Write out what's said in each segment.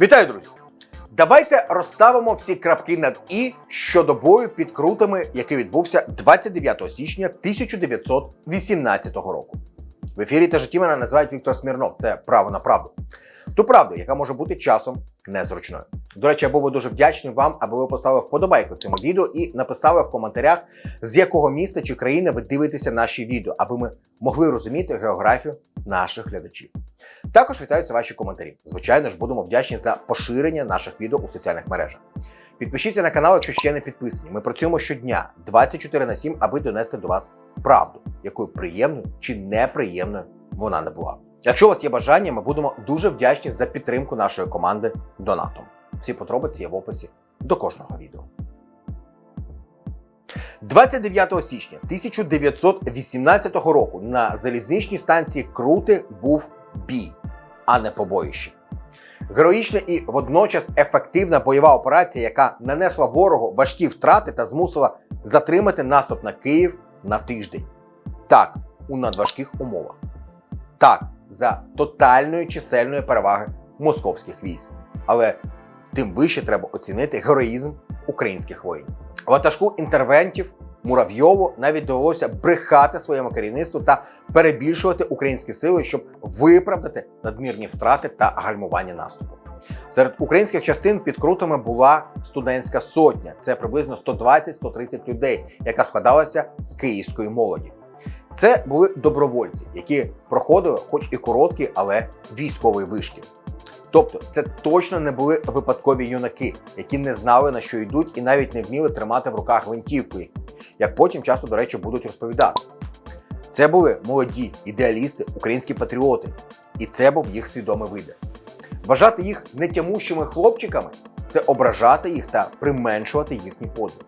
Вітаю, друзі! Давайте розставимо всі крапки над і щодо бою під крутами, який відбувся 29 січня 1918 року. В ефірі та житті мене називають Віктор Смірнов. Це право на правду. Ту правду, яка може бути часом незручною. До речі, я був би дуже вдячний вам, аби ви поставили вподобайку цьому відео і написали в коментарях, з якого міста чи країни ви дивитеся наші відео, аби ми могли розуміти географію наших глядачів. Також вітаються ваші коментарі. Звичайно ж, будемо вдячні за поширення наших відео у соціальних мережах. Підпишіться на канал, якщо ще не підписані. Ми працюємо щодня 24 на 7, аби донести до вас правду, якою приємною чи неприємною вона не була. Якщо у вас є бажання, ми будемо дуже вдячні за підтримку нашої команди донатом. Всі подробиці є в описі до кожного відео. 29 січня 1918 року на залізничній станції Крути був бій, а не побоїще. Героїчна і водночас ефективна бойова операція, яка нанесла ворогу важкі втрати та змусила затримати наступ на Київ на тиждень. Так, у надважких умовах. Так, за тотальної чисельної переваги московських військ. Але тим вище треба оцінити героїзм українських воїнів. Ватажку інтервентів Муравйову навіть довелося брехати своєму керівництву та перебільшувати українські сили, щоб виправдати надмірні втрати та гальмування наступу. Серед українських частин під крутами була студентська сотня. Це приблизно 120-130 людей, яка складалася з київської молоді. Це були добровольці, які проходили, хоч і короткий, але військовий вишкіл. Тобто, це точно не були випадкові юнаки, які не знали на що йдуть і навіть не вміли тримати в руках гвинтівку, як потім часто, до речі, будуть розповідати. Це були молоді ідеалісти, українські патріоти, і це був їх свідомий вибір. Вважати їх нетямущими хлопчиками це ображати їх та применшувати їхній подвиг.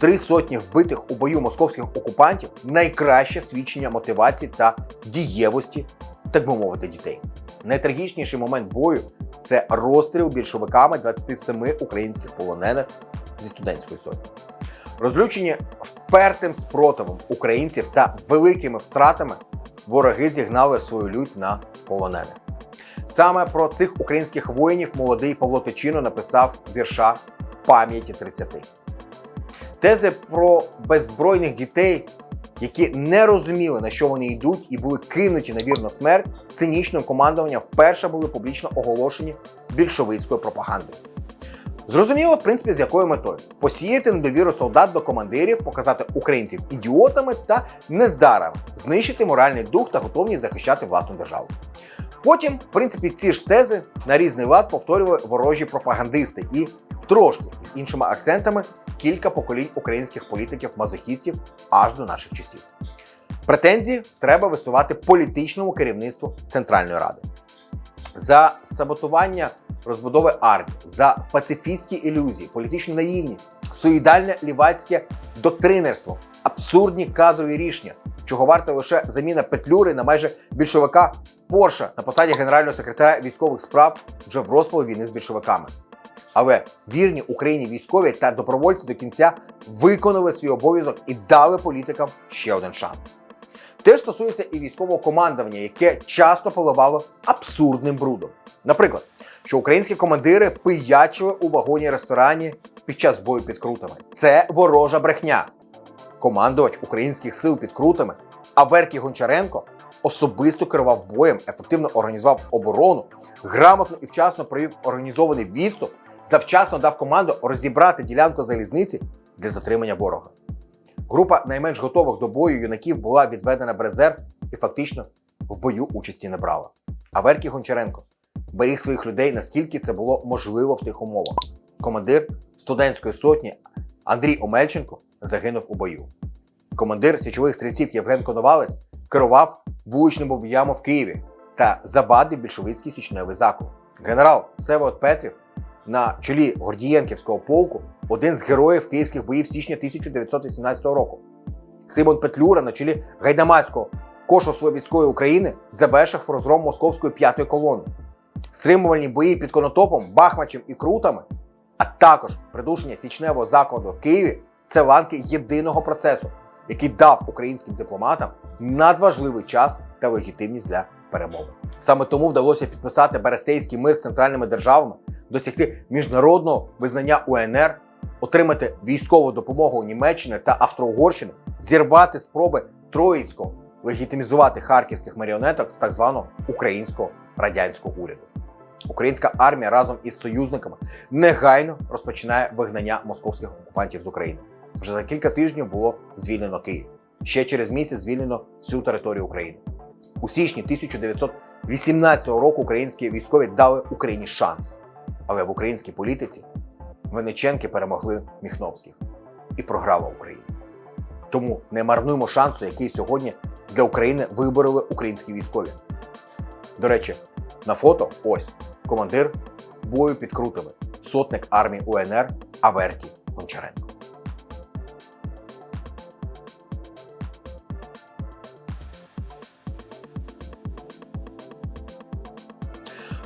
Три сотні вбитих у бою московських окупантів найкраще свідчення мотивації та дієвості, так би мовити, дітей. Найтрагічніший момент бою це розстріл більшовиками 27 українських полонених зі студентської сотні. Розлючені впертим спротивом українців та великими втратами вороги зігнали свою лють на полонених. Саме про цих українських воїнів молодий Павло Тичино написав вірша пам'яті 30. Тези про беззбройних дітей, які не розуміли, на що вони йдуть, і були кинуті на вірну смерть, цинічним командуванням вперше були публічно оголошені більшовицькою пропагандою. Зрозуміло, в принципі, з якою метою посіяти недовіру солдат до командирів, показати українців ідіотами та нездарами, знищити моральний дух та готовність захищати власну державу. Потім, в принципі, ці ж тези на різний лад повторювали ворожі пропагандисти і трошки з іншими акцентами кілька поколінь українських політиків-мазохістів аж до наших часів. Претензії треба висувати політичному керівництву Центральної Ради. За саботування розбудови армії, за пацифістські ілюзії, політичну наївність, суїдальне лівацьке доктринерство, абсурдні кадрові рішення, чого варта лише заміна Петлюри на майже більшовика Порша на посаді генерального секретаря військових справ вже в розпалі війни з більшовиками. Але вірні Україні військові та добровольці до кінця виконали свій обов'язок і дали політикам ще один шанс. Теж стосується і військового командування, яке часто поливало абсурдним брудом. Наприклад, що українські командири пиячили у вагоні ресторані під час бою під крутами. Це ворожа брехня. Командувач українських сил під крутами Аверкій Гончаренко особисто керував боєм, ефективно організував оборону, грамотно і вчасно провів організований відступ, завчасно дав команду розібрати ділянку залізниці для затримання ворога. Група найменш готових до бою юнаків була відведена в резерв і фактично в бою участі не брала. А Веркій Гончаренко беріг своїх людей наскільки це було можливо в тих умовах. Командир студентської сотні Андрій Омельченко загинув у бою. Командир січових стрільців Євген Коновалець керував вуличними боями в Києві та завадив більшовицький січневий заклад. Генерал Всеволод Петрів на чолі Гордієнківського полку один з героїв київських боїв січня 1918 року. Симон Петлюра на чолі гайдамацького Кошо-Слобідської України завершив розгром московської п'ятої колони. Стримувальні бої під Конотопом, Бахмачем і Крутами, а також придушення січневого закладу в Києві це ланки єдиного процесу, який дав українським дипломатам надважливий час та легітимність для перемовин. Саме тому вдалося підписати Берестейський мир з центральними державами, досягти міжнародного визнання УНР, отримати військову допомогу Німеччини та Австро-Угорщини, зірвати спроби Троїцького легітимізувати харківських маріонеток з так званого українського радянського уряду. Українська армія разом із союзниками негайно розпочинає вигнання московських окупантів з України. Вже за кілька тижнів було звільнено Київ. Ще через місяць звільнено всю територію України. У січні 1918 року українські військові дали Україні шанс. Але в українській політиці Винниченки перемогли Міхновських і програла Україна. Тому не марнуємо шансу, який сьогодні для України вибороли українські військові. До речі, на фото ось командир бою під Крутами, сотник армії УНР Аверті Гончаренко.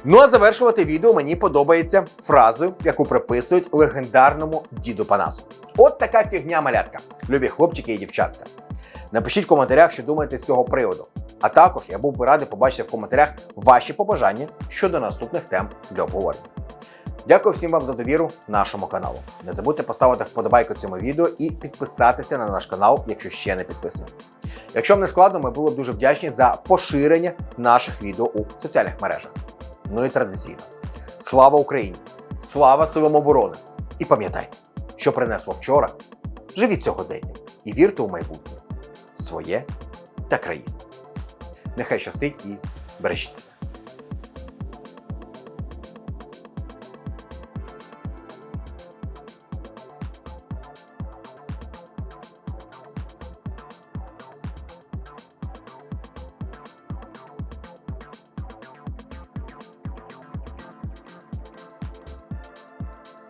Ну а завершувати відео мені подобається фразою, яку приписують легендарному діду Панасу. От така фігня малятка, любі хлопчики і дівчатка. Напишіть в коментарях, що думаєте з цього приводу. А також я був би радий побачити в коментарях ваші побажання щодо наступних тем для обговорення. Дякую всім вам за довіру нашому каналу. Не забудьте поставити вподобайку цьому відео і підписатися на наш канал, якщо ще не підписані. Якщо вам не складно, ми були б дуже вдячні за поширення наших відео у соціальних мережах. Ну і традиційно. Слава Україні! Слава силам оборони! І пам'ятайте, що принесло вчора, живіть сьогодення і вірте у майбутнє своє та країну. Нехай щастить і бережіться.